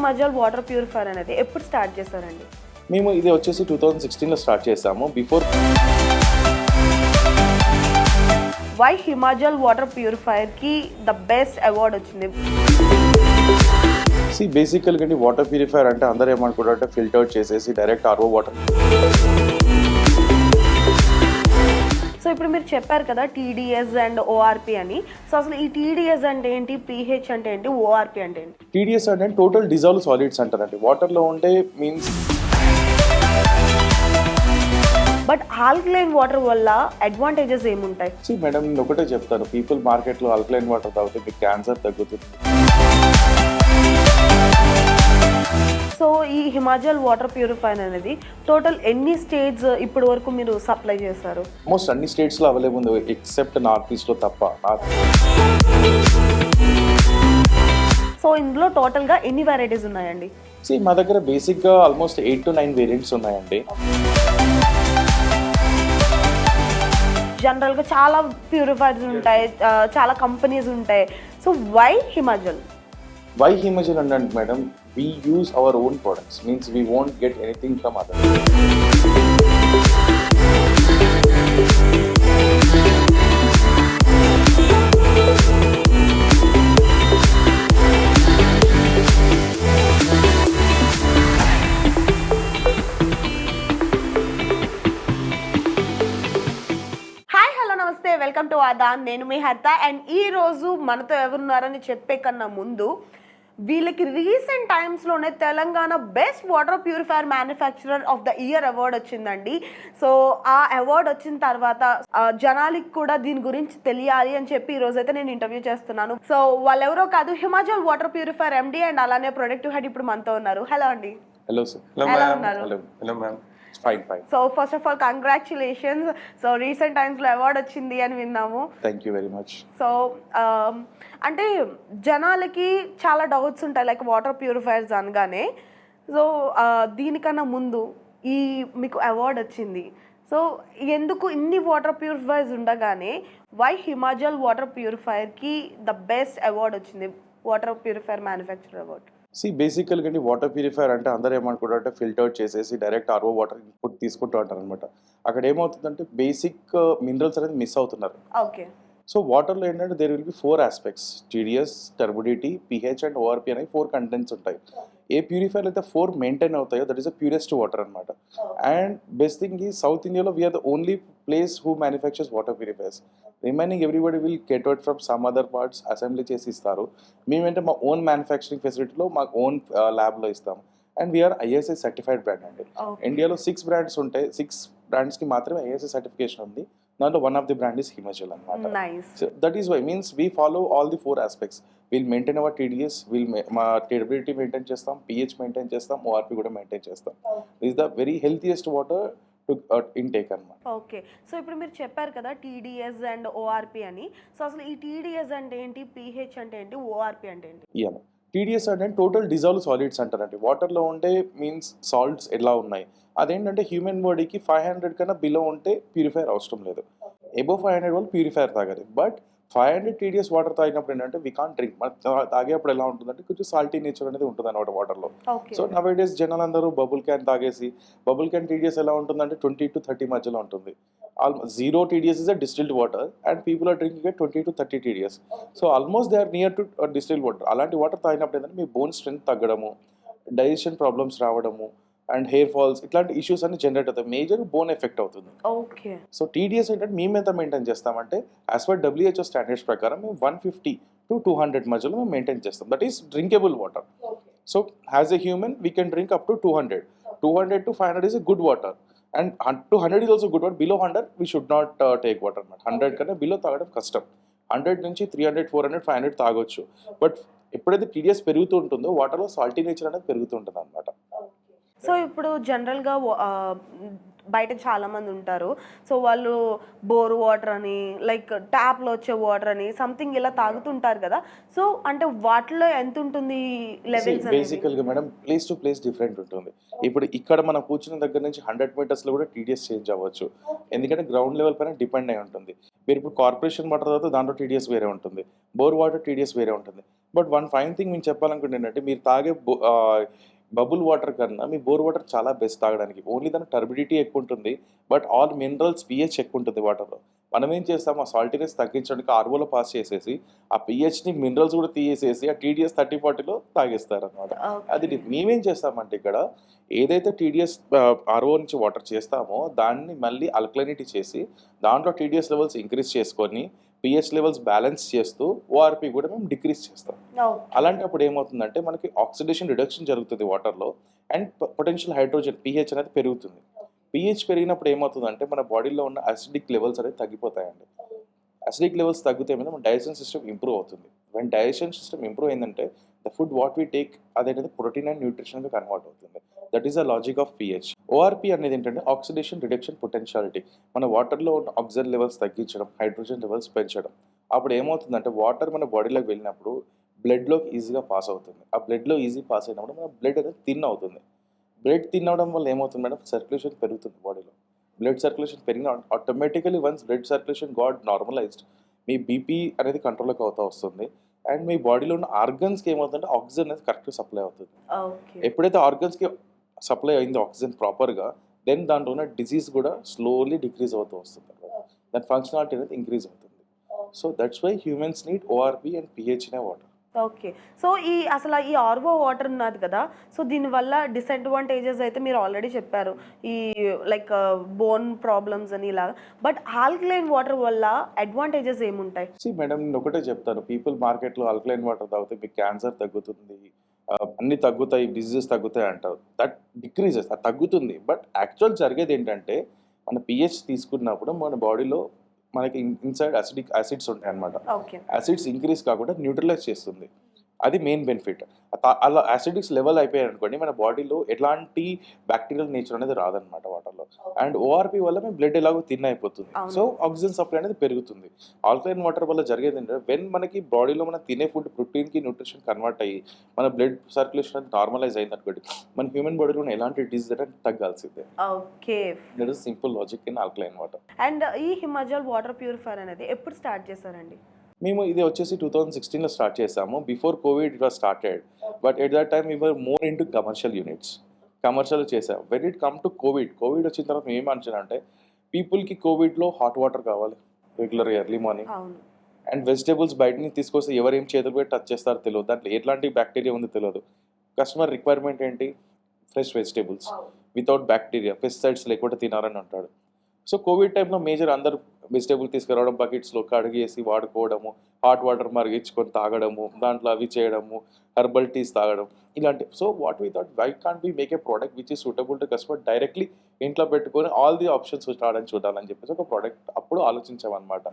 Himachal water purifier అనేది ఎప్పుడు start చేశారండి? మేము ఇది వచ్చేసి టూ థౌజండ్ సిక్స్టీన్లో స్టార్ట్ చేసాము బిఫోర్ వై హిమాచల్ వాటర్ ప్యూరిఫైర్కి ద బెస్ట్ అవార్డ్ వచ్చింది? సి బేసికల్గా వాటర్ ప్యూరిఫైర్ అంటే అందరూ ఏమనుకుంటారంటే ఫిల్టర్ చేసేసి డైరెక్ట్ ఆర్ఓ వాటర్ సో ఇప్పుడు మీరు చెప్పారు కదా T D S and O R P అని. సో అసలు ఈ టీడీఎస్ అంటే ఏంటి? పీహెచ్ అంటే ఏంటి? ఓఆర్పి అంటే ఏంటి? టీడీఎస్ అంటే టోటల్ డిజాల్వ్ సాలిడ్స్ అంటారండి. వాటర్లో ఉంటే మీన్స్ బట్ ఆల్కలైన్ వాటర్ వల్ల అడ్వాంటేజెస్ ఏముంటాయి? మేడం నేను ఒకటే చెప్తాను. పీపుల్ మార్కెట్లో ఆల్కలైన్ వాటర్ తాగితే మీకు క్యాన్సర్ తగ్గుతుంది. సో ఈ హిమాచల్ వాటర్ ప్యూరిఫైర్ అనేది టోటల్ ఎన్ని స్టేట్స్ ఇప్పటి వరకు మీరు సప్లై చేశారు? ఆల్మోస్ట్ అన్ని స్టేట్స్లో అవైలబుల్ ఉంది ఎక్సెప్ట్ నార్త్ ఈస్ట్లో తప్ప సో ఇందులో టోటల్గా ఎన్ని వెరైటీస్ ఉన్నాయండి? సి మా దగ్గర బేసిక్గా almost eight to nine variants ఉన్నాయండి. జనరల్గా చాలా ప్యూరిఫైర్స్ ఉంటాయి చాలా కంపెనీస్ ఉంటాయి. So why Himachal why Himajal అంటే madam we use our own products. Means we won't get anything from others. Hi hello నమస్తే. వెల్కమ్ టు ఆదా నేను మీ హర్త. అండ్ ఈ రోజు మనతో ఎవరున్నారని చెప్పే కన్నా ముందు వీళ్ళకి recent టైమ్స్లోనే Telangana best water purifier manufacturer of the year award వచ్చిందండి. సో ఆ అవార్డ్ వచ్చిన తర్వాత జనాలకి కూడా దీని గురించి తెలియాలి అని చెప్పి ఈ రోజైతే నేను ఇంటర్వ్యూ చేస్తున్నాను. సో వాళ్ళెవరో కాదు Himachal water purifier MD and అలానే ప్రొడక్టివ్ హెడ్ ఇప్పుడు మనతో ఉన్నారు. హలో అండి. Hello sir hello ma'am? Hello so first of all congratulations so recent టైమ్స్లో అవార్డ్ వచ్చింది అని విన్నాము. Thank you very much so అంటే జనాలకి చాలా డౌట్స్ ఉంటాయి లైక్ వాటర్ ప్యూరిఫైర్స్ అనగానే. సో దీనికన్నా ముందు ఈ మీకు అవార్డ్ వచ్చింది. సో ఎందుకు ఇన్ని వాటర్ ప్యూరిఫైర్స్ ఉండగానే వై హిమాచల్ వాటర్ ప్యూరిఫైర్కి ద బెస్ట్ అవార్డ్ వచ్చింది? Water purifier manufacture award see బేసికల్గా అండి వాటర్ ప్యూరిఫైర్ అంటే అందరూ ఏమనుకుంటారంటే ఫిల్టర్ చేసేసి డైరెక్ట్ ఆర్ఓ వాటర్ ఇన్పుట్ తీసుకుంటూ ఉంటారు అనమాట అక్కడ ఏమవుతుందంటే బేసిక్ మినరల్స్ అనేది మిస్ అవుతున్నారు. ఓకే సో వాటర్లో ఏంటంటే there will be four aspects TDS turbidity pH and ORP అనేవి ఫోర్ కంటెంట్స్ ఉంటాయి. ఏ ప్యూరిఫైర్ అయితే ఫోర్ మెయింటైన్ అవుతాయో that is a purest water అనమాట అండ్ బెస్ట్ థింగ్ ఈ సౌత్ ఇండియాలో we're the only place who manufactures water purifiers remaining everybody will get out from some other parts assembly చేసి ఇస్తారు. మేమేంటే మా ఓన్ మ్యానుఫ్యాక్చరింగ్ ఫెసిలిటీలో మా own ల్యాబ్లో ఇస్తాం. And we're ISI certified brand అండి. ఇండియాలో సిక్స్ బ్రాండ్స్ ఉంటాయి. సిక్స్ బ్రాండ్స్కి మాత్రమే ఐఎస్ఐ సర్టిఫికేషన్ ఉంది. దాంట్లో one of the brand is Himachal అనమాట nice So that is why means we follow all the maintain our TDS, we'll ma- మా turbidity maintain చేస్తాం పిహెచ్ మెయింటైన్ చేస్తాం ఓఆర్పి కూడా మెయింటైన్ చేస్తాం. This the very healthiest water to intake అనమాట okay so ఇప్పుడు మీరు చెప్పారు కదా T D S and O R P అని. సో అసలు ఈ టీడీఎస్ అంటే ఏంటి? పీహెచ్ అంటే ఏంటి? ఓఆర్పి అంటే ఏంటి? యా టీడీఎస్ అంటే టోటల్ డిజాల్వ్ సాలిడ్స్ అంటారండి వాటర్లో ఉండే మీన్స్ సాల్ట్స్ ఎలా ఉన్నాయి? అదేంటంటే హ్యూమన్ బాడీకి ఫైవ్ హండ్రెడ్ కన్నా బిలో ఉంటే ప్యూరిఫైర్ అవసరం లేదు. ఎబో ఫైవ్ హండ్రెడ్ వాళ్ళు ప్యూరిఫైర్ తాగాలి but five hundred TDS water తాగినప్పుడు ఏంటంటే వీ కాన్ డ్రింక్ మన తాగేప్పుడు ఎలా ఉంటుందంటే కొంచెం సాల్టీ నేచర్ అనేది ఉంటుంది అనమాట వాటర్లో సో నవ్ డేస్ జనాలందరూ బబుల్ క్యాన్ తాగేసి బబుల్ క్యాన్ టీడీఎస్ ఎలా ఉంటుందంటే ట్వంటీ టు థర్టీ మధ్యలో ఉంటుంది. Almost zero TDS is a distilled water and people are drinking twenty to thirty TDS so almost they are near to distilled water అలాంటి water తాగినప్పుడు ఏంటంటే మీ bone strength తగ్గడము digestion problems రావడము and hair falls ఇట్లాంటి issues అన్ని generate అవుతాయి. Major bone effect అవుతుంది. ఓకే సో టీడీఎస్ ఏంటంటే మేము ఎంత మెయింటైన్ చేస్తామంటే యాజ్ పర్ డబ్ల్యూహెచ్ఓ స్టాండర్డ్స్ ప్రకారం మేము one fifty to two hundred మధ్యలో మేము మెయింటైన్ చేస్తాం. That is drinkable water so as a human we can drink up to two hundred two hundred to five hundred is a good water and two hundred is also good water below hundred we should not take water అనమాట hundred కన్నా below తాగడం కష్టం. Hundred నుంచి three hundred four hundred five hundred తాగొచ్చు. But ఎప్పుడైతే TDS పెరుగుతూ ఉంటుందో వాటర్లో సాల్టీ నేచర్ అనేది పెరుగుతూ ఉంటుంది అనమాట సో ఇప్పుడు జనరల్గా బయట చాలా మంది ఉంటారు. సో వాళ్ళు బోర్ వాటర్ అని లైక్ ట్యాప్లో వచ్చే వాటర్ అని సంథింగ్ ఇలా తాగుతుంటారు కదా. సో అంటే వాటిలో ఎంత ఉంటుంది లెవెల్స్ అనేది? బేసికల్గా madam place to place different ఉంటుంది. ఇప్పుడు ఇక్కడ మనం కూర్చున్న దగ్గర నుంచి హండ్రెడ్ మీటర్స్లో కూడా టీడీఎస్ చేంజ్ అవ్వచ్చు. ఎందుకంటే గ్రౌండ్ లెవెల్ పైన డిపెండ్ అయి ఉంటుంది. మీరు ఇప్పుడు కార్పొరేషన్ వాటర్ తాగితే దాంట్లో టీడీఎస్ వేరే ఉంటుంది. బోర్ వాటర్ టీడీఎస్ వేరే ఉంటుంది. బట్ వన్ ఫైన్ థింగ్ మేము చెప్పాలనుకుంటే ఏంటంటే మీరు తాగే బబుల్ వాటర్ కన్నా మీ బోర్ వాటర్ చాలా బెస్ట్ తాగడానికి. ఓన్లీ దాని టర్బిడిటీ ఎక్కువ ఉంటుంది బట్ ఆల్ మినరల్స్ పిహెచ్ ఎక్కువ ఉంటుంది వాటర్లో. మనం ఏం చేస్తాం ఆ సాల్టీనెస్ తగ్గించడానికి ఆర్వోలో పాస్ చేసేసి ఆ పిహెచ్ని మినరల్స్ కూడా తీసేసి ఆ టీడీఎస్ థర్టీ ఫార్టీలో తాగేస్తారు అనమాట అది మేమేం చేస్తామంటే ఇక్కడ ఏదైతే టీడీఎస్ ఆర్ఓ నుంచి వాటర్ చేస్తామో దాన్ని మళ్ళీ అల్కలైనిటీ చేసి దాంట్లో టీడీఎస్ లెవెల్స్ ఇంక్రీజ్ చేసుకొని పిహెచ్ లెవెల్స్ బ్యాలెన్స్ చేస్తూ ఓఆర్పి కూడా మేము డిక్రీజ్ చేస్తాం. అలాంటప్పుడు ఏమవుతుందంటే మనకి ఆక్సిడేషన్ రిడక్షన్ జరుగుతుంది వాటర్లో అండ్ పొటెన్షియల్ హైడ్రోజన్ పిహెచ్ అనేది పెరుగుతుంది. పిహెచ్ పెరిగినప్పుడు ఏమవుతుందంటే మన బాడీలో ఉన్న అసిడిక్ లెవెల్స్ అనేది తగ్గిపోతాయండి. అసిడిక్ లెవెల్స్ తగ్గితే మీద మన డైజెషన్ సిస్టమ్ ఇంప్రూవ్ అవుతుంది. వెన్ డైజెషన్ సిస్టమ్ ఇంప్రూవ్ అయిందంటే the food what we take అదేంటంటే ప్రోటీన్ అండ్ న్యూట్రిషన్గా కన్వర్ట్ అవుతుంది. That is the logic of pH ORP అనేది ఏంటంటే ఆక్సిడేషన్ రిడక్షన్ పొటెన్షియాలిటీ మన వాటర్లో ఉన్న ఆక్సిజన్ లెవెల్స్ తగ్గించడం హైడ్రోజన్ లెవెల్స్ పెంచడం. అప్పుడు ఏమవుతుందంటే వాటర్ మన బాడీలోకి వెళ్ళినప్పుడు బ్లడ్లోకి ఈజీగా పాస్ అవుతుంది. ఆ బ్లడ్లో ఈజీ పాస్ అయినప్పుడు మన బ్లడ్ అనేది థిన్ అవుతుంది. బ్లడ్ థిన్ అవడం వల్ల ఏమవుతుంది మేడం? సర్క్యులేషన్ పెరుగుతుంది బాడీలో బ్లడ్ సర్క్యులేషన్ పెరిగిన automatically once blood circulation got normalized మీ బీపీ అనేది కంట్రోల్కి అవుతా వస్తుంది. అండ్ మీ బాడీలో ఉన్న ఆర్గన్స్కి ఏమవుతుందంటే ఆక్సిజన్ అనేది కరెక్ట్గా సప్లై అవుతుంది. ఎప్పుడైతే ఆర్గన్స్కి సప్లై అయింది ఆక్సిజన్ ప్రాపర్గా దెన్ దాంట్లో ఉన్న డిసీజ్ కూడా స్లోలీ డిక్రీజ్ అవుతూ వస్తుంది దాని ఫంక్షనాలిటీ అనేది ఇంక్రీజ్ అవుతుంది. So that's why humans need ORP and pH అనే వాటర్. ఓకే. సో ఈ అసలు ఈ ఆర్వో వాటర్ ఉన్నది కదా సో దీనివల్ల డిసడ్వాంటేజెస్ అయితే మీరు ఆల్రెడీ చెప్పారు. ఈ లైక్ బోన్ ప్రాబ్లమ్స్ అని ఇలా బట్ ఆల్కలైన్ వాటర్ వల్ల అడ్వాంటేజెస్ ఏముంటాయి? సి మేడం నేను ఒకటే చెప్తాను. పీపుల్ మార్కెట్లో ఆల్కలైన్ వాటర్ తాగితే మీకు క్యాన్సర్ తగ్గుతుంది. Uh, అన్ని తగ్గుతాయి డిజీజెస్ తగ్గుతాయి అంటారు. దట్ డిక్రీజెస్ అది తగ్గుతుంది. బట్ యాక్చువల్ జరిగేది ఏంటంటే మన పిహెచ్ తీసుకున్నప్పుడు మన బాడీలో మనకి ఇన్సైడ్ అసిడిక్ యాసిడ్స్ ఉంటాయి అన్నమాట ఓకే యాసిడ్స్ ఇంక్రీజ్ కాకుండా న్యూట్రలైజ్ చేస్తుంది. అది మెయిన్ బెనిఫిట్ అలా యాసిడిక్స్ లెవెల్ అయిపోయాయి అనుకోండి మన బాడీలో ఎలాంటి బ్యాక్టీరియల్ నేచర్ అనేది రాదనమాట వాటర్లో అండ్ ఓఆర్పి వల్ల మేము బ్లడ్ ఎలాగో తిన్ అయిపోతుంది. సో ఆక్సిజన్ సప్లై అనేది పెరుగుతుంది. ఆల్కలైన్ వాటర్ వల్ల జరిగేది ఏంటంటే వెన్ మనకి బాడీలో మనం తినే ఫుడ్ ప్రోటీన్కి న్యూట్రిషన్ కన్వర్ట్ అయ్యి మన బ్లడ్ సర్క్యులేషన్ అనేది నార్మలైజ్ అయింది అనుకోండి మన హ్యూమన్ బాడీలో ఎలాంటి డిసీజ్ అనేది తగ్గాల్సిందే. Okay that is simple logic in alkaline water and ఈ హిమాచల్ వాటర్ ప్యూరిఫైర్ అనేది ఎప్పుడు స్టార్ట్ చేశారండి? మేము ఇది వచ్చేసి టూ థౌజండ్ సిక్స్టీన్లో స్టార్ట్ చేసాము before COVID it was started but at that time were more into commercial units commercial చేసాం when it come to COVID COVID వచ్చిన తర్వాత మేము ఏమనుకున్నామంటే పీపుల్కి కోవిడ్లో హాట్ వాటర్ కావాలి. Regular early morning and vegetables బయట నుంచి తీసుకొస్తే ఎవరు ఏం చేతులు పెట్టి టచ్ చేస్తారో తెలియదు. దాంట్లో ఎట్లాంటి బ్యాక్టీరియా ఉందో తెలియదు. కస్టమర్ రిక్వైర్మెంట్ ఏంటి? Fresh vegetables without bacteria pesticides లేకుండా తినాలని అంటాడు. సో కోవిడ్ టైంలో మేజర్ అందరు వెజిటేబుల్ తీసుకురావడం బకెట్స్లో కడిగేసి వాడుకోవడము హాట్ వాటర్ మరిగించుకొని తాగడము దాంట్లో అవి చేయడము హెర్బల్ టీస్ తాగడం ఇలాంటి so what we thought why can be make a product which is suitable to customer directly ఇంట్లో పెట్టుకొని ఆల్ ది ఆప్షన్స్ రావడం చూడాలని చెప్పేసి ఒక ప్రోడక్ట్ అప్పుడు ఆలోచించామన్నమాట.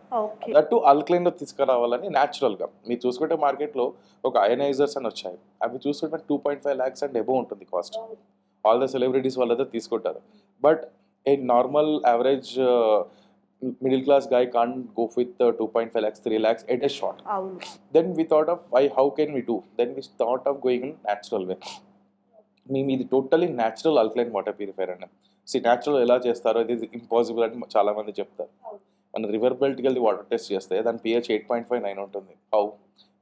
దట్టు ఆల్కలైన్లో తీసుకురావాలని న్యాచురల్గా. మీరు చూసుకుంటే మార్కెట్లో ఒక అయనైజర్స్ అని వచ్చాయి. అవి చూసుకుంటే two point five lakhs and above ఉంటుంది కాస్ట్. ఆల్ ద సెలబ్రిటీస్ వాళ్ళతో తీసుకుంటారు. But a normal average middle class guy can go with two point five lakhs three lakhs at a short అవును. Then we thought of why how can we do then we thought of going in natural way మేము ఇది totally natural alkaline water purifier అండి see natural ఎలా చేస్తారో ఇది impossible అని చాలా మంది చెప్తారు. మన రివర్ బెల్ట్కి వెళ్ళి వాటర్ టెస్ట్ చేస్తే దాని pH eight point five nine ఉంటుంది. హౌ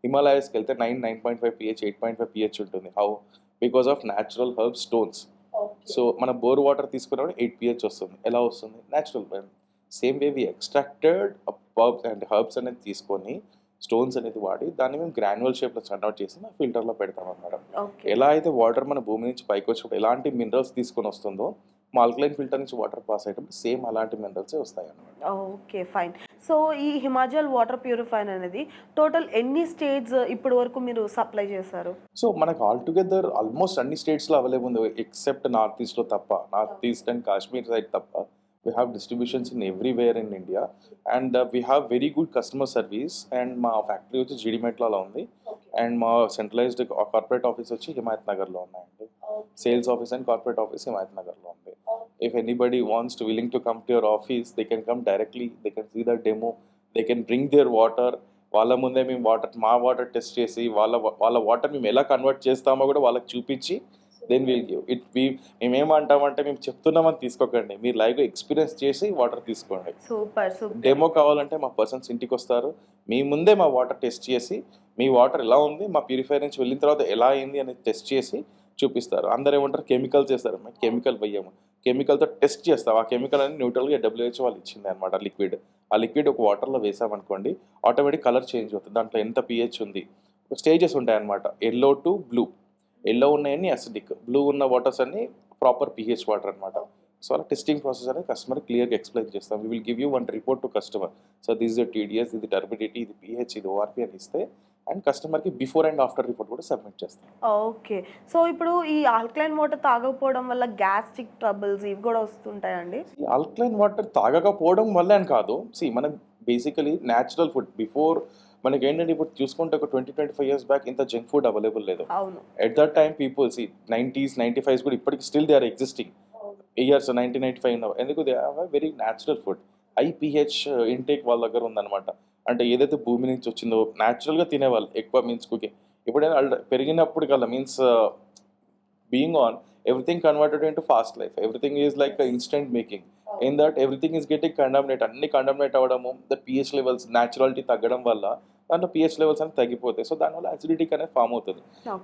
హిమాలయస్కి వెళ్తే nine nine point five pH eight point five pH ఉంటుంది. How because of natural herb stones so మన బోర్ వాటర్ తీసుకున్నప్పుడు ఎయిట్ పిహెచ్ వస్తుంది. ఎలా వస్తుంది? Natural same way we extracted herbs and herbs అనేది తీసుకొని స్టోన్స్ అనేది వాడి దాన్ని మేము గ్రాన్యువల్ షేప్లో కన్వర్ట్ చేసి మా ఫిల్టర్లో పెడతాం అన్నమాట. ఎలా అయితే వాటర్ మన భూమి నుంచి పైకి వచ్చినప్పుడు ఎలాంటి మినరల్స్ తీసుకొని వస్తుందో మా ఆల్కలైన్ ఫిల్టర్ నుంచి వాటర్ పాస్ అయ్యేటప్పుడు సేమ్ అలాంటి మినరల్సే వస్తాయి అన్నమాట ఓకే ఫైన్ సో ఈ హిమాచల్ వాటర్ ప్యూరిఫైర్ అనేది టోటల్ ఎన్ని స్టేట్స్ ఇప్పటి వరకు మీరు సప్లై చేశారు? సో మనకు ఆల్ టుగెదర్ ఆల్మోస్ట్ అన్ని స్టేట్స్లో అవైలబుల్ ఉంది ఎక్సెప్ట్ నార్త్ ఈస్ట్లో తప్ప north east and Kashmir side తప్ప. We have distributions in everywhere in India and we have very good customer service and మా ఫ్యాక్టరీ వచ్చి జీడిమెట్లలో ఉంది. అండ్ మా సెంట్రలైజ్డ్ కార్పొరేట్ ఆఫీస్ వచ్చి హిమాయత్ నగర్లో ఉన్నాయండి. Sales office and corporate office Himayat నగర్లో ఉంది. If anybody wants to willing to come to your office they can come directly they can see the demo they can bring their water వాళ్ళ ముందే మేము water మా వాటర్ టెస్ట్ చేసి వాళ్ళ వాళ్ళ water మేము ఎలా కన్వర్ట్ చేస్తామో కూడా వాళ్ళకి చూపించి then we'll give it we మేమేమంటామంటే మేము చెప్తున్నామని తీసుకోకండి. మీరు లైవ్గా ఎక్స్పీరియన్స్ చేసి వాటర్ తీసుకోండి. సూపర్ సూపర్ డెమో కావాలంటే మా పర్సన్స్ ఇంటికి వస్తారు. మీ ముందే మా వాటర్ టెస్ట్ చేసి మీ వాటర్ ఎలా ఉంది మా ప్యూరిఫైర్ నుంచి వెళ్ళిన తర్వాత ఎలా అయింది అనేది టెస్ట్ చేసి చూపిస్తారు. అందరు ఏమంటారు? కెమికల్స్ చేస్తారు. మేము కెమికల్ వెయ్యము కెమికల్తో టెస్ట్ చేస్తాం. ఆ కెమికల్ అనేది న్యూట్రల్గా డబ్ల్యూహెచ్ వాళ్ళు ఇచ్చింది అనమాట లిక్విడ్ ఆ లిక్విడ్ ఒక వాటర్లో వేసామనుకోండి ఆటోమేటిక్ కలర్ చేంజ్ అవుతుంది. దాంట్లో ఎంత పిహెచ్ ఉంది స్టేజెస్ ఉంటాయి అనమాట ఎల్లో టు బ్లూ ఎల్లో ఉన్నాయని అసిడిక్ బ్లూ ఉన్న వాటర్స్ అన్ని ప్రాపర్ పిహెచ్ వాటర్ అనమాట సో అలా టెస్టింగ్ ప్రాసెస్ అనేది కస్టమర్ క్లియర్గా ఎక్స్ప్లెయిన్ చేస్తాం. We will give you one report to customer so this the TDS ఇది టర్బిడిటీ ఇది పిహెచ్ ఇది ఓఆర్పి అని ఇస్తే అండ్ కస్టమర్కి బిఫోర్ అండ్ ఆఫ్టర్ రిపోర్ట్ కూడా సబ్మిట్ చేస్తాం. ఓకే సో ఇప్పుడు ఈ ఆల్కలైన్ వాటర్ తాగకపోవడం వల్ల గ్యాస్ట్రిక్ ట్రబుల్స్ ఇవి కూడా వస్తుంటాయండి? ఈ ఆల్కలైన్ వాటర్ తాగకపోవడం వల్ల అని కాదు. సి మనం బేసికలీ న్యాచురల్ ఫుడ్ బిఫోర్ మనకి ఏంటంటే ఇప్పుడు చూసుకుంటే ఒక twenty twenty five years back ఇంత జంక్ ఫుడ్ అవైలబుల్ లేదు. At that time people see nineties ninety fives కూడా ఇప్పటికి still they are existing years nineteen ninety five ఎందుకు? They have very natural food ఐపీహెచ్ intake వాళ్ళ దగ్గర ఉందన్నమాట. అంటే ఏదైతే భూమి నుంచి వచ్చిందో న్యాచురల్గా తినేవాళ్ళు ఎక్కువ మీన్స్ కుకింగ్ ఇప్పుడైనా పెరిగినప్పుడు కల్లా means being on everything converted into fast life everything is like instant making in that everything is getting contaminate అన్ని కండమ్నేట్ అవ్వడము ద పిహెచ్ లెవెల్స్ న్యాచురాలిటీ తగ్గడం వల్ల దాంట్లో పిహెచ్ లెవెల్స్ అనేది తగ్గిపోతాయి. సో దానివల్ల అసిడిటీ అనేది ఫామ్ అవుతుంది.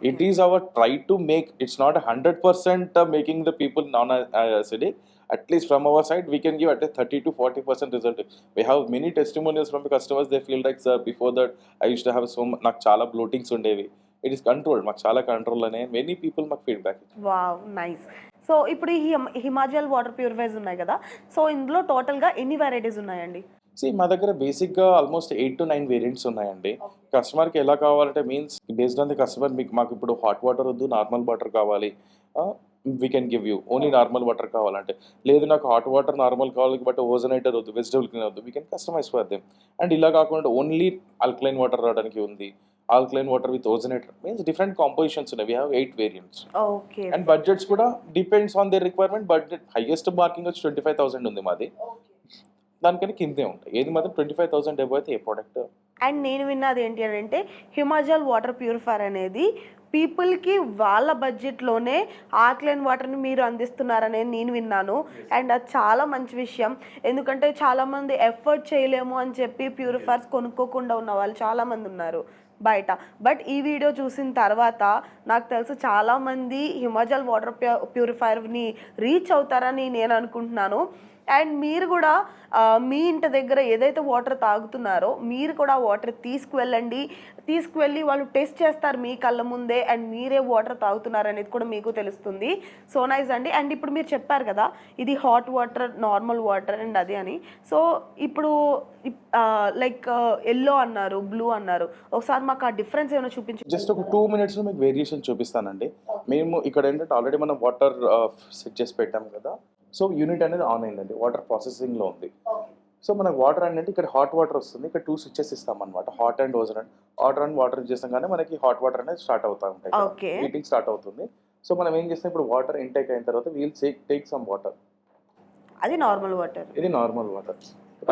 It is our try to make it's not hundred percent making the people non acidic at least from our side we can give at thirty to forty percent result we have many testimonials from customers they feel like sir before that I use to have so నాకు చాలా బ్లోటింగ్స్ ఉండేవి. It is control మాకు చాలా control అనే many people మాకు feedback wow nice so ఇప్పుడు ఈ హిమ- Himachal water purifiers ఉన్నాయి కదా. సో ఇందులో టోటల్గా ఎన్ని వెరైటీస్ ఉన్నాయండి? సి మా దగ్గర బేసిక్గా almost eight to nine variants ఉన్నాయండి. కస్టమర్కి ఎలా కావాలంటే means based on the customer మీకు మాకు ఇప్పుడు హాట్ వాటర్ వద్దు నార్మల్ వాటర్ కావాలి. We can give you only normal water కావాలంటే. లేదు నాకు హాట్ వాటర్ నార్మల్ కావాలి బట్ ఓజనైటర్ వద్దు వెజిటబుల్ క్లీన్ వద్దు we can customise for them and ఇలా కాకుండా ఓన్లీ ఆల్కలైన్ వాటర్ రావడానికి ఉంది. Alkaline water with ozonator means different compositions ఉన్నాయి. We have eight variants okay and budgets కూడా depends on their requirement budget highest marking వచ్చి twenty five thousand ఉంది మాది. దానికని కిందే ఉంటాయి. ఏది మాత్రం ట్వంటీ ఫైవ్ థౌసండ్ డెబ్బై అయితే ఏ ప్రోడక్ట్ అండ్ నేను విన్నది ఏంటి అని అంటే హిమాచల్ వాటర్ ప్యూరిఫైర్ అనేది పీపుల్కి వాళ్ళ బడ్జెట్లోనే ఆక్లైన్ వాటర్ని మీరు అందిస్తున్నారనేది నేను విన్నాను. అండ్ అది చాలా మంచి విషయం. ఎందుకంటే చాలామంది ఎఫర్ట్ చేయలేము అని చెప్పి ప్యూరిఫైర్స్ కొనుక్కోకుండా ఉన్న వాళ్ళు చాలామంది ఉన్నారు బయట. బట్ ఈ వీడియో చూసిన తర్వాత నాకు తెలుసు చాలామంది హిమాచల్ వాటర్ ప్యూరిఫైర్ని రీచ్ అవుతారని నేను అనుకుంటున్నాను. అండ్ మీరు కూడా మీ ఇంటి దగ్గర ఏదైతే వాటర్ తాగుతున్నారో మీరు కూడా వాటర్ తీసుకువెళ్ళండి. తీసుకువెళ్ళి వాళ్ళు టెస్ట్ చేస్తారు మీ కళ్ళ ముందే అండ్ మీరే వాటర్ తాగుతున్నారు అనేది కూడా మీకు తెలుస్తుంది. సో నైస్ అండి. అండ్ ఇప్పుడు మీరు చెప్పారు కదా ఇది hot water normal water and అది అని. సో ఇప్పుడు లైక్ ఎల్లో అన్నారు బ్లూ అన్నారు. ఒకసారి మాకు ఆ డిఫరెన్స్ ఏమైనా చూపించు జస్ట్ ఒక టూ మినిట్స్ మీకు వేరియేషన్ చూపిస్తానండి. మేము ఇక్కడ ఏంటంటే ఆల్రెడీ మనం వాటర్ సెట్ చేసి పెట్టాము కదా. సో యూనిట్ అనేది ఆన్ అయిందండి వాటర్ ప్రాసెసింగ్లో ఉంది. సో మనకు వాటర్ అంటే ఇక్కడ హాట్ వాటర్ వస్తుంది ఇక్కడ టూ స్విచ్చెస్ ఇస్తాం అనమాట hot and ozone and water and water చేసాం మనకి హాట్ వాటర్ అనేది స్టార్ట్ అవుతా ఉంటాయి ఓకే. హీటింగ్ స్టార్ట్ అవుతుంది. సో మనం ఏం చేస్తాం ఇప్పుడు వాటర్ ఇంటేక్ అయిన తర్వాత వీల్ టేక్ సమ్ వాటర్ అది నార్మల్ వాటర్. ఇది normal water.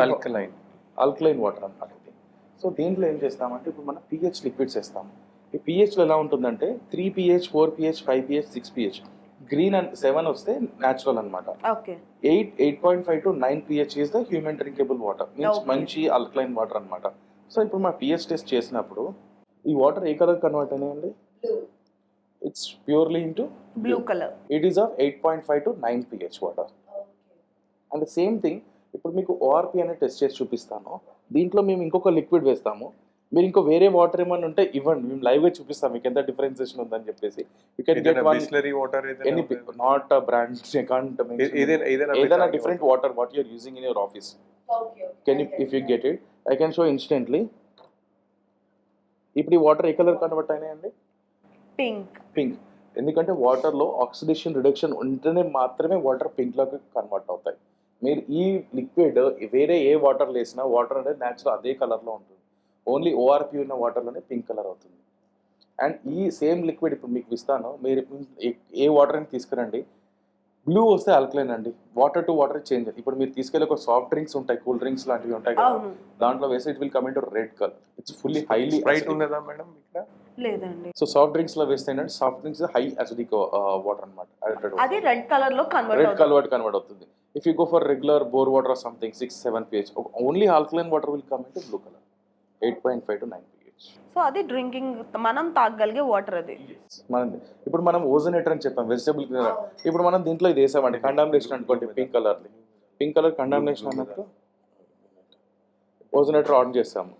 Alkaline alkaline water అన్నమాట ఇది. సో దీంట్లో ఏం చేస్తామంటే ఇప్పుడు మనం పిహెచ్ లిక్విడ్స్ వేస్తాము ఈ పిహెచ్లో ఎలా ఉంటుందంటే three pH four pH five pH six pH green and seven వస్తే న్యాచురల్ అనమాట eight eight point five to nine pH is the human drinkable water means. మంచి ఆల్కలైన్ వాటర్ అనమాట సో ఇప్పుడు మా పిహెచ్ టెస్ట్ చేసినప్పుడు ఈ వాటర్ ఏ colour convert అయినాయండి? It's purely into blue colour it is of eight point five to nine pH water and same thing ఇప్పుడు మీకు ఓఆర్పి అనేది టెస్ట్ చేసి చూపిస్తాను. దీంట్లో మేము ఇంకొక లిక్విడ్ వేస్తాము. మీరు ఇంకో వేరే వాటర్ ఏమైనా ఉంటే ఇవ్వండి. మేము లైవ్గా చూపిస్తాం. మీకు ఎంత డిఫరెన్సియేషన్ ఉందని చెప్పేసి. You can get one Bisleri water any not brand can't ఏదైనా different water what you're using in your office can if you get it I can show instantly ఇప్పుడు ఈ వాటర్ ఏ కలర్ కన్వర్ట్ అయినాయండి pink pink ఎందుకంటే వాటర్లో oxidation reduction ఉంటేనే మాత్రమే water పింక్లోకి convert అవుతాయి. మీరు ఈ లిక్విడ్ వేరే ఏ వాటర్ వేసినా వాటర్ అనేది న్యాచురల్ అదే కలర్లో ఉంటుంది. ఓన్లీ ఓఆర్పి ఉన్న వాటర్లోనే పింక్ కలర్ అవుతుంది. అండ్ ఈ సేమ్ లిక్విడ్ ఇప్పుడు మీకు ఇస్తాను. మీరు ఏ- ఏ వాటర్ అని తీసుకురండి. బ్లూ వస్తే ఆల్కలైన్ అండి. వాటర్ టు వాటర్ చేంజ్ ఇప్పుడు మీరు తీసుకెళ్ళి ఒక సాఫ్ట్ డ్రింక్స్ ఉంటాయి. కూల్ డ్రింక్స్ లాంటివి ఉంటాయి కదా. దాంట్లో వేస్తే it will come in red colour. It's fully highly Sprite ఉన్నదా మేడం ఇక్కడ? లేదండి. సో సాఫ్ట్ డ్రింక్స్లో వేస్తే ఏంటంటే soft drinks high acidic water అనమాట అది రెడ్ కలర్లో కన్వర్ట్ రెడ్ కన్వర్ట్ అవుతుంది. If you go for regular bore water something six seven pH only alkaline water will come into blue colour eight point five to nine pH. So అది drinking మనం తాగగలిగే water అది. మనం ఇప్పుడు మనం ఓజనేటర్ అని చెప్పాం వెజిటబుల్ ఇప్పుడు మనం దీంట్లో ఇది వేసామండి కండామినేషన్ అనుకోండి pink colour pink colour contamination అన్నట్టు ఓజనేటర్ ఆన్ చేస్తాము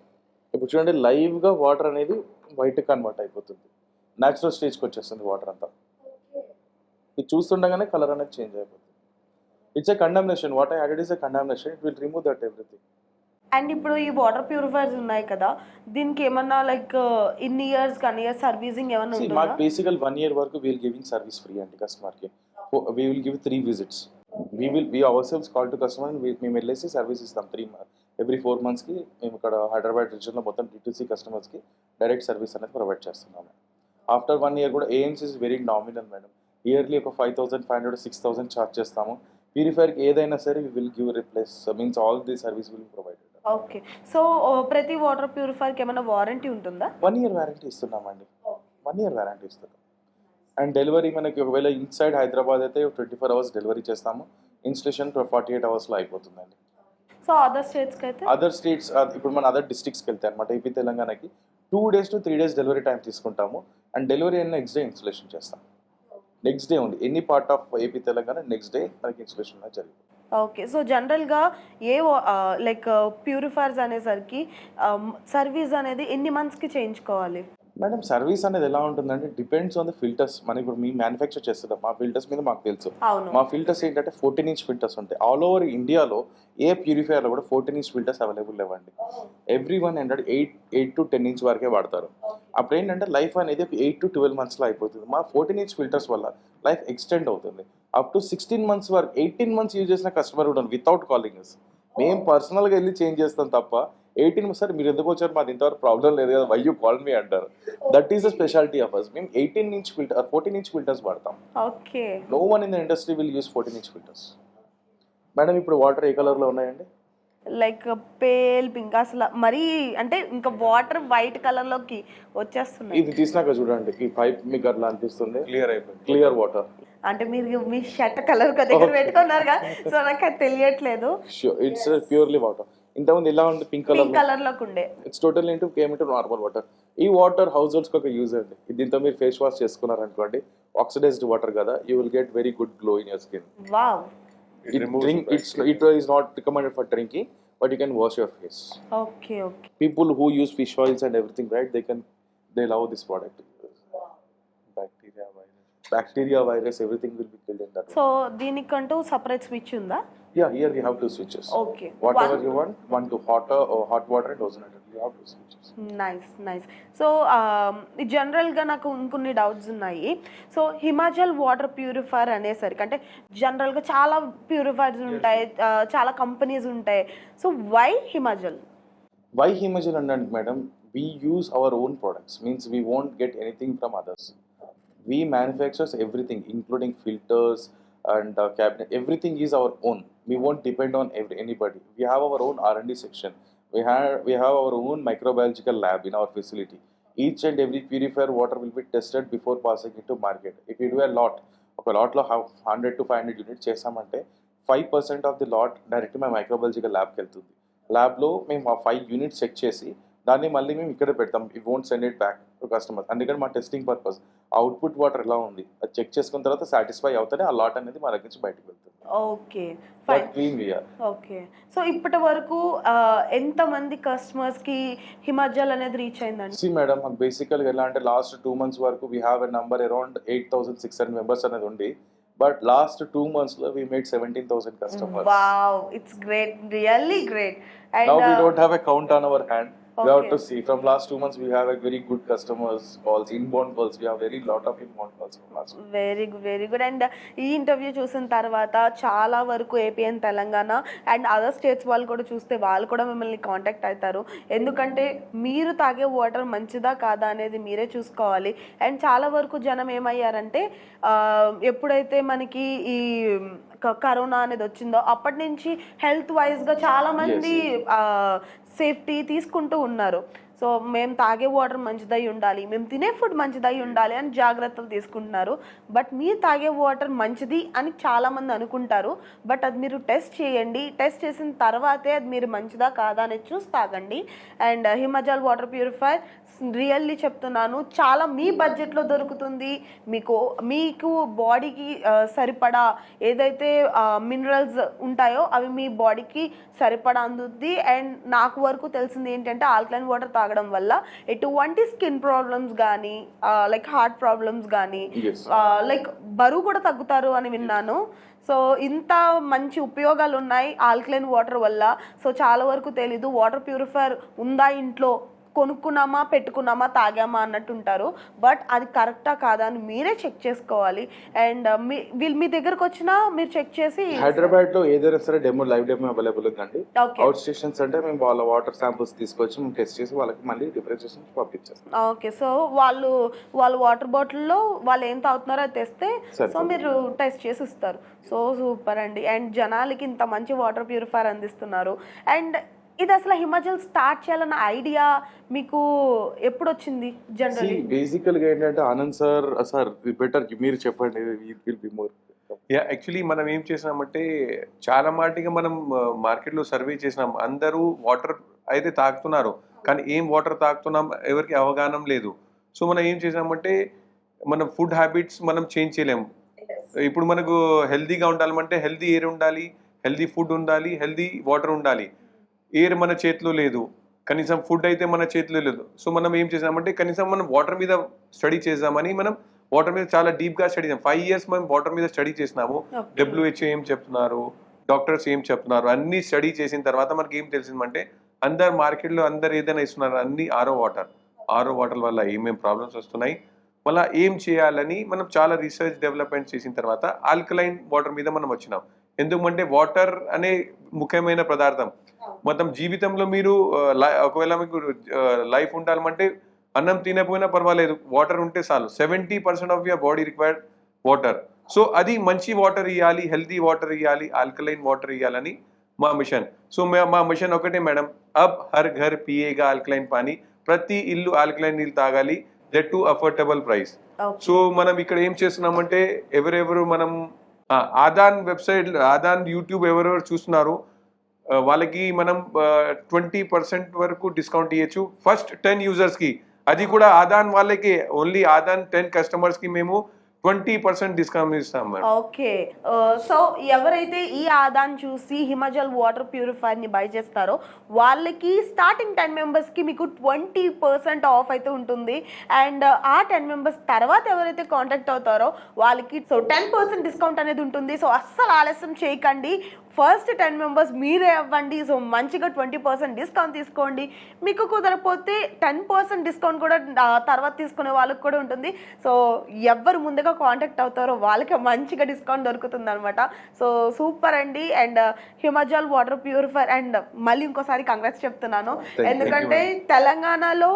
ఇప్పుడు చూడండి live గా వాటర్ అనేది వైట్ కన్వర్ట్ అయిపోతుంది. న్యాచురల్ స్టేజ్కి వచ్చేస్తుంది వాటర్ అంతా. ఇది చూస్తుండగానే కలర్ అనేది చేంజ్ అయిపోతుంది. It's a contamination what I added is a contamination it will remove that everything and ఇప్పుడు ఈ వాటర్ ప్యూరిఫైర్స్ ఉన్నాయి కదా దీనికి ఏమన్నా లైక్ ఇన్ని ఇయర్స్ కానీ ఇయర్స్ సర్వీసింగ్ ఏమన్నా ఉంటుందా? మాకు బేసికల్ వన్ ఇయర్ వరకు వీల్ గివింగ్ సర్వీస్ ఫ్రీ అండి కస్టమర్కి we will give three visits we will we our sales call to customer మేము వెళ్ళేసి సర్వీస్ ఇస్తాం. త్రీ ఎవ్రీ ఫోర్ మంత్స్కి మేము ఇక్కడ హైదరాబాద్ రీజన్లో మొత్తం టీటీసీ కస్టమర్స్కి డైరెక్ట్ సర్వీస్ అనేది ప్రొవైడ్ చేస్తున్నాము ఆఫ్టర్ వన్ ఇయర్ కూడా AMC is very nominal madam yearly ఒక five thousand five hundred six thousand charge చేస్తాము. ప్యూరిఫైర్కి ఏదైనా సరే we will give replace means all the service will provided okay. So ప్రతి water ప్యూరిఫైర్కి ఏమైనా వారంటీ ఉంటుందా? వన్ ఇయర్ వ్యారంటీ ఇస్తున్నామండి. వన్ ఇయర్ వ్యారంటీ ఇస్తున్నాం. అండ్ డెలివరీ మనకి ఒకవేళ ఇన్సైడ్ హైదరాబాద్ అయితే ట్వంటీ ఫోర్ అవర్స్ డెలివరీ చేస్తాము. ఇన్స్టలేషన్ ఫార్టీ ఎయిట్ అవర్స్లో అయిపోతుందండి. సో అదర్ స్టేట్స్కి అయితే? అదర్ స్టేట్స్ ఇప్పుడు మన అదర్ డిస్ట్రిక్ట్స్కి వెళ్తే అనమాట ఏపీ తెలంగాణకి two days to three days delivery time తీసుకుంటాము. అండ్ డెలివరీ అయిన నెక్స్ట్ డే ఇన్స్టలేషన్ చేస్తాం. నెక్స్ట్ డే ఉంది any part of AP Telangana next day మనకి ఇన్స్టలేషన్ అనేది జరుగుతుంది ఓకే సో జనరల్గా ఏ లైక్ ప్యూరిఫైర్స్ అనేసరికి సర్వీస్ అనేది ఎన్ని మంత్స్కి చేయించుకోవాలి? మేడం సర్వీస్ అనేది ఎలా ఉంటుందంటే డిపెండ్స్ ఆన్ ద ఫిల్టర్స్ మనం ఇప్పుడు మీ మ్యానుఫ్యాక్చర్ చేస్తున్నాం మా ఫిల్టర్స్ మీద మాకు తెలుసు. మా ఫిల్టర్స్ ఏంటంటే ఫోర్టీన్ ఇంచ్ ఫిల్టర్స్ ఉంటాయి. ఆల్ ఓవర్ ఇండియాలో ఏ ప్యూరిఫైయర్లో కూడా ఫోర్టీన్ ఇంచ్ ఫిల్టర్స్ అవైలబుల్ లేవండి. Every one hundred eight eight to ten inch వరకే వాడతారు. అప్పుడు ఏంటంటే లైఫ్ అనేది ఎయిట్ టు ట్వెల్వ్ మంత్స్లో అయిపోతుంది. మా ఫోర్టీన్ ఇంచ్ ఫిల్టర్స్ వల్ల లైఫ్ ఎక్స్టెండ్ అవుతుంది. అప్ టు సిక్స్టీన్ మంత్స్ వరకు ఎయిటీన్ మంత్స్ యూజ్ చేసిన కస్టమర్ కూడా వితౌట్ కాలింగ్ మేము పర్సనల్గా వెళ్ళి చేంజ్ చేస్తాం తప్ప ఎయిటీన్ సార్ మీరు ఎందుకు వచ్చారు? మాది ఇంతవరకు ప్రాబ్లం లేదు కదా వై యూ కాల్ మీ అంటారు. That is the speciality of us మేము eighteen inch filter fourteen inch filters వాడతాం. Okay no one in the industry will use fourteen inch filters madam ఇప్పుడు వాటర్ ఏ కలర్లో ఉన్నాయండి? లైక్ పేల్ పింక్ అసలు మరీ అంటే ఇంకా వాటర్ వైట్ కలర్లోకి వచ్చేస్తున్నాయి. ఇది తీసినాక చూడండి ఈ పైప్ మీకు అట్లా అనిపిస్తుంది. క్లియర్ అయిపోయింది. క్లియర్ వాటర్ అంటే మీరు మీ షర్ట్ కలర్ దగ్గర పెట్టుకున్నారుగా సో నాకు అది తెలియట్లేదు. ఇట్స్ ప్యూర్లీ వాటర్ ఇంతకుముందు ఎలా ఉంది పింక్ కలర్ కలర్లోకి ఉండే. It's total into came into normal water ఈ వాటర్ హౌస్ హోల్డ్స్కి ఒక యూజ్ అండి. దీంతో మీరు ఫేస్ వాష్ చేసుకున్నారనుకోండి ఆక్సిడైజ్డ్ వాటర్ కదా you will get very good glow in your skin wow It it removes drink it's it is not recommended for drinking but you can wash your face okay okay people who use fish oils and everything right they can they love this product bacteria virus bacteria virus everything will be killed in that so దీనికంటూ separate switch ఉందా yeah here we have two switches okay whatever you want one to hotter or hot water and ozonator nice nice so జనరల్గా నాకు కొన్ని doubts ఉన్నాయి. So Himachal water purifier అనేసరికి అంటే జనరల్గా చాలా purifiers ఉంటాయి చాలా కంపెనీస్ ఉంటాయి. So why Himachal why Himachal అంటే madam we use our own products means we won't get anything from others we manufactures everything including filters and cabinet everything is our own we won't depend on every anybody we have our own R and D section we have we have our own microbiological lab in our facility. Each and every purifier water will be tested before passing into market. If you do a lot ఒక లాట్లో hundred to five hundred unit చేసామంటే five percent of the lot direct మా microbiological ల్యాబ్కి వెళ్తుంది. ల్యాబ్లో మేము ఆ five units check చేసి దాన్ని మళ్ళీ మేము ఇక్కడ పెడతాం. We won't send it back to customer అందుకని మా టెస్టింగ్ పర్పస్ అవుట్పుట్ వాటర్ ఎలా ఉంది అది చెక్ చేసుకున్న తర్వాత సాటిస్ఫై అవుతానే ఆ లాట్ అనేది మా దగ్గర నుంచి బయటకు వెళ్తుంది. Okay okay. సో ఇప్పటి వరకు ఆ, ఎంతమంది కస్టమర్స్కి హిమాచల్ అనేది రీచ్ అయిందండి? సి మేడం మాకు బేసికల్గా ఎలా అంటే లాస్ట్ టూ మంత్స్ వరకు we have a number around eight thousand six hundred members అనేది ఉంది. బట్ లాస్ట్ టూ మంత్స్లో we made seventeen thousand customers wow it's great really great Now we and don't have a count on our hand. We have Okay. to see. From last two months, we have a very good customers calls, inbound calls. We have very lot of inbound calls from last. Very good very good and ఈ interview చూసిన తర్వాత చాలా వరకు AP and Telangana and other states వాళ్ళు కూడా చూస్తే వాళ్ళు కూడా మిమ్మల్ని కాంటాక్ట్ అవుతారు ఎందుకంటే మీరు తాగే వాటర్ మంచిదా కాదా అనేది మీరే చూసుకోవాలి అండ్ చాలా వరకు జనం ఏమయ్యారంటే ఆ, ఎప్పుడైతే మనకి ఈ క- కరోనా అనేది వచ్చిందో అప్పటి నుంచి హెల్త్ వైజ్గా చాలా మంది సేఫ్టీ తీసుకుంటూ ఉన్నారు. సో మేము తాగే వాటర్ మంచిదై ఉండాలి మేము తినే ఫుడ్ మంచిదై ఉండాలి అని జాగ్రత్తలు తీసుకుంటున్నారు. బట్ మీరు తాగే వాటర్ మంచిది అని చాలామంది అనుకుంటారు. బట్ అది మీరు టెస్ట్ చేయండి. టెస్ట్ చేసిన తర్వాతే అది మీరు మంచిదా కాదా అనేది చూసి తాగండి. And Himachal water purifier really చెప్తున్నాను చాలా మీ బడ్జెట్లో దొరుకుతుంది. మీకు మీకు బాడీకి సరిపడా ఏదైతే మినరల్స్ ఉంటాయో అవి మీ బాడీకి సరిపడా అందుద్ది. అండ్ నాకు వరకు తెలిసింది ఏంటంటే ఆల్కలైన్ వాటర్ తాగడం వల్ల ఎటువంటి స్కిన్ ప్రాబ్లమ్స్ కానీ లైక్ హార్ట్ ప్రాబ్లమ్స్ కానీ. లైక్ బరువు కూడా తగ్గుతారు అని విన్నాను. సో ఇంత మంచి ఉపయోగాలు ఉన్నాయి ఆల్కలైన్ వాటర్ వల్ల. సో చాలా వరకు తెలీదు. వాటర్ ప్యూరిఫైర్ ఉందా ఇంట్లో? కొనుక్కున్నామా పెట్టుకున్నామా తాగామా అన్నట్టు ఉంటారు బట్ అది కరెక్టా కాదా అని మీరే చెక్ చేసుకోవాలి. అండ్ మీ వీళ్ళు మీ దగ్గరకు వచ్చినా మీరు చెక్ చేసి హైదరాబాద్లో ఏదైనా సరే డెమో లైవ్ డెమో అవైలబుల్ ఉందండి. అవుట్ స్టేషన్స్ అంటే మేము వాళ్ళ వాటర్ శాంపుల్స్ తీసుకొచ్చి మేము టెస్ట్ చేసి వాళ్ళకి మళ్ళీ డిఫరెన్షియేషన్ పంపించేస్తాం. ఓకే. సో వాళ్ళు వాళ్ళ వాటర్ బాటిల్లో వాళ్ళు ఏం తాగుతున్నారో అది తెస్తే సో. మీరు టెస్ట్ చేసి ఇస్తారు. సో సూపర్ అండి. అండ్ జనాలకి ఇంత మంచి వాటర్ ప్యూరిఫైర్ అందిస్తున్నారు. అండ్ ఇది అసలు హిమాచల్ స్టార్ట్ చేయాలన్న ఐడియా మీకు ఎప్పుడు వచ్చింది జనరల్లీ బేసికల్గా ఏంటంటే ఆనంద్ సార్ సార్ బెటర్ మీరు చెప్పండి will be more ya actually మనం ఏం చేసినామంటే చాలా మాటిగా మనం మార్కెట్లో సర్వే చేసినాం. అందరూ వాటర్ అయితే తాగుతున్నారు కానీ ఏం వాటర్ తాగుతున్నాం ఎవరికి అవగాహన లేదు. సో మనం ఏం చేసామంటే మన ఫుడ్ హ్యాబిట్స్ మనం చేంజ్ చేయలేము ఇప్పుడు మనకు హెల్తీగా ఉండాలంటే హెల్తీ ఎయిర్ ఉండాలి హెల్తీ ఫుడ్ ఉండాలి హెల్తీ వాటర్ ఉండాలి. ఎయిర్ మన చేతిలో లేదు. కనీసం ఫుడ్ అయితే మన చేతిలో లేదు. సో మనం ఏం చేసామంటే కనీసం మనం వాటర్ మీద స్టడీ చేద్దామని మనం వాటర్ మీద చాలా డీప్గా స్టడీ చేసాం ఫైవ్ ఇయర్స్ మనం వాటర్ మీద స్టడీ చేసినాము. డబ్ల్యూహెచ్ఓ ఏం చెప్తున్నారు? డాక్టర్స్ ఏం చెప్తున్నారు? అన్ని స్టడీ చేసిన తర్వాత మనకి ఏం తెలిసిందంటే అందరు మార్కెట్లో అందరు ఏదైనా ఇస్తున్నారు. అన్ని ఆరో వాటర్. ఆరో వాటర్ వల్ల ఏమేం ప్రాబ్లమ్స్ వస్తున్నాయి? మళ్ళీ ఏం చేయాలని మనం చాలా రీసెర్చ్ డెవలప్మెంట్ చేసిన తర్వాత ఆల్కలైన్ వాటర్ మీద మనం వచ్చినాం. ఎందుకంటే వాటర్ అనే ముఖ్యమైన పదార్థం. మొత్తం జీవితంలో మీరు ఒకవేళ మీకు లైఫ్ ఉండాలంటే అన్నం తినకపోయినా పర్వాలేదు. వాటర్ ఉంటే చాలు. Seventy percent of your body required water. So అది మంచి వాటర్ ఇవ్వాలి హెల్తీ వాటర్ ఇవ్వాలి ఆల్కలైన్ వాటర్ ఇవ్వాలని మా మిషన్. సో మే- మిషన్ ఒకటే మేడం. అబ్ హర్ ఘర్ పియేగా ఆల్కలైన్ పానీ. ప్రతి ఇల్లు ఆల్కలైన్ నీళ్ళు తాగాలి. That to affordable price so మనం ఇక్కడ ఏం చేస్తున్నామంటే ఎవరెవరు మనం ఆదాన్ వెబ్సైట్ ఆదాన్ యూట్యూబ్ ఎవరెవరు చూస్తున్నారు వాళ్ళకి మనం ట్వంటీ పర్సెంట్ వరకు డిస్కౌంట్ ఇవ్వచ్చు ఫస్ట్ టెన్ యూజర్స్కి. అది కూడా ఆదాన్ వాళ్ళకి. ఓన్లీ ఆదాన్ టెన్ కస్టమర్స్కి మేము ట్వంటీ పర్సెంట్ డిస్కౌంట్ ఇస్తాం మేడం. ఓకే. సో ఎవరైతే ఈ ఆదాన్ చూసి హిమాచల్ వాటర్ ప్యూరిఫైర్ని బై చేస్తారో వాళ్ళకి స్టార్టింగ్ టెన్ మెంబర్స్కి మీకు ట్వంటీ పర్సెంట్ ఆఫ్ అయితే ఉంటుంది. అండ్ ఆ టెన్ మెంబర్స్ తర్వాత ఎవరైతే కాంటాక్ట్ అవుతారో వాళ్ళకి సో టెన్ పర్సెంట్ డిస్కౌంట్ అనేది ఉంటుంది. సో అస్సలు ఆలస్యం చేయకండి. ఫస్ట్ టెన్ మెంబర్స్ మీరే అవ్వండి. సో మంచిగా ట్వంటీ పర్సెంట్ డిస్కౌంట్ తీసుకోండి. మీకు కుదరకపోతే టెన్ పర్సెంట్ డిస్కౌంట్ కూడా తర్వాత తీసుకునే వాళ్ళకి కూడా ఉంటుంది. సో ఎవరు ముందుగా కాంటాక్ట్ అవుతారో వాళ్ళకి మంచిగా డిస్కౌంట్ దొరుకుతుంది అనమాట సో సూపర్ అండి. And Himachal water purifier and మళ్ళీ ఇంకోసారి కంగ్రాట్స్ చెప్తున్నాను. ఎందుకంటే తెలంగాణలో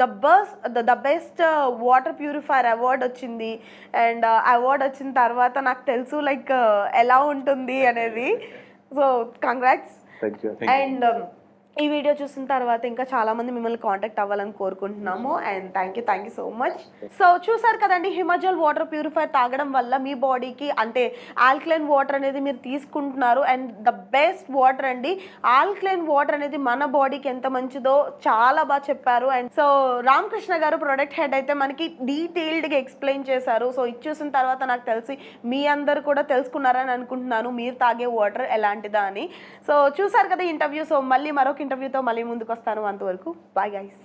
the best the best water purifier award వచ్చింది. అండ్ అవార్డ్ వచ్చిన తర్వాత నాకు తెలుసు లైక్ ఎలా ఉంటుంది అనేది. So congrats thank you Thank you. And ఈ వీడియో చూసిన తర్వాత ఇంకా చాలా మంది మిమ్మల్ని కాంటాక్ట్ అవ్వాలని కోరుకుంటున్నాము. And thank you thank you so much so చూసారు కదండి హిమాచల్ వాటర్ ప్యూరిఫైర్ తాగడం వల్ల మీ బాడీకి అంటే ఆల్కలైన్ వాటర్ అనేది మీరు తీసుకుంటున్నారు. అండ్ ద బెస్ట్ వాటర్ అండి ఆల్కలైన్ వాటర్ అనేది మన బాడీకి ఎంత మంచిదో చాలా బాగా చెప్పారు. అండ్ సో రామకృష్ణ గారు ప్రొడక్ట్ హెడ్ అయితే మనకి డీటెయిల్డ్గా ఎక్స్ప్లెయిన్ చేశారు. సో ఇది చూసిన తర్వాత నాకు తెలిసి మీ అందరు కూడా తెలుసుకున్నారని అనుకుంటున్నాను. మీరు తాగే వాటర్ ఎలాంటిదా అని. సో చూసారు కదా ఇంటర్వ్యూ సో మళ్ళీ మరొక ఇంటర్వ్యూతో మళ్ళీ ముందుకు వస్తాను అంతవరకు. Bye guys